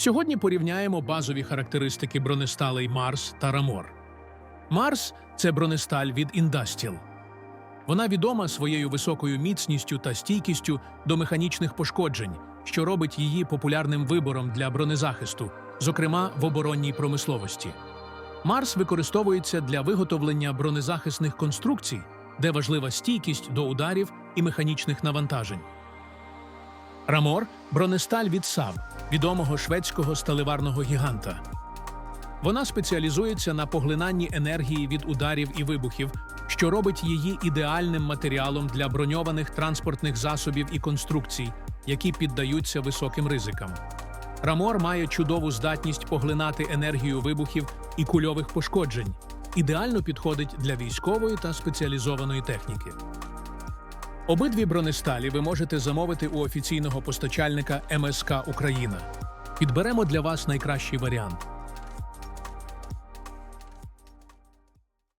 Сьогодні порівняємо базові характеристики бронесталей Марс та Рамор. Марс це бронесталь від Індастіл. Вона відома своєю високою міцністю та стійкістю до механічних пошкоджень, що робить її популярним вибором для бронезахисту, зокрема в оборонній промисловості. Марс використовується для виготовлення бронезахисних конструкцій, де важлива стійкість до ударів і механічних навантажень. Рамор бронесталь від САБ, відомого шведського сталеварного гіганта. Вона спеціалізується на поглинанні енергії від ударів і вибухів, що робить її ідеальним матеріалом для броньованих транспортних засобів і конструкцій, які піддаються високим ризикам. Рамор має чудову здатність поглинати енергію вибухів і кульових пошкоджень, ідеально підходить для військової та спеціалізованої техніки. Обидві бронесталі ви можете замовити у офіційного постачальника МСК Україна. Підберемо для вас найкращий варіант.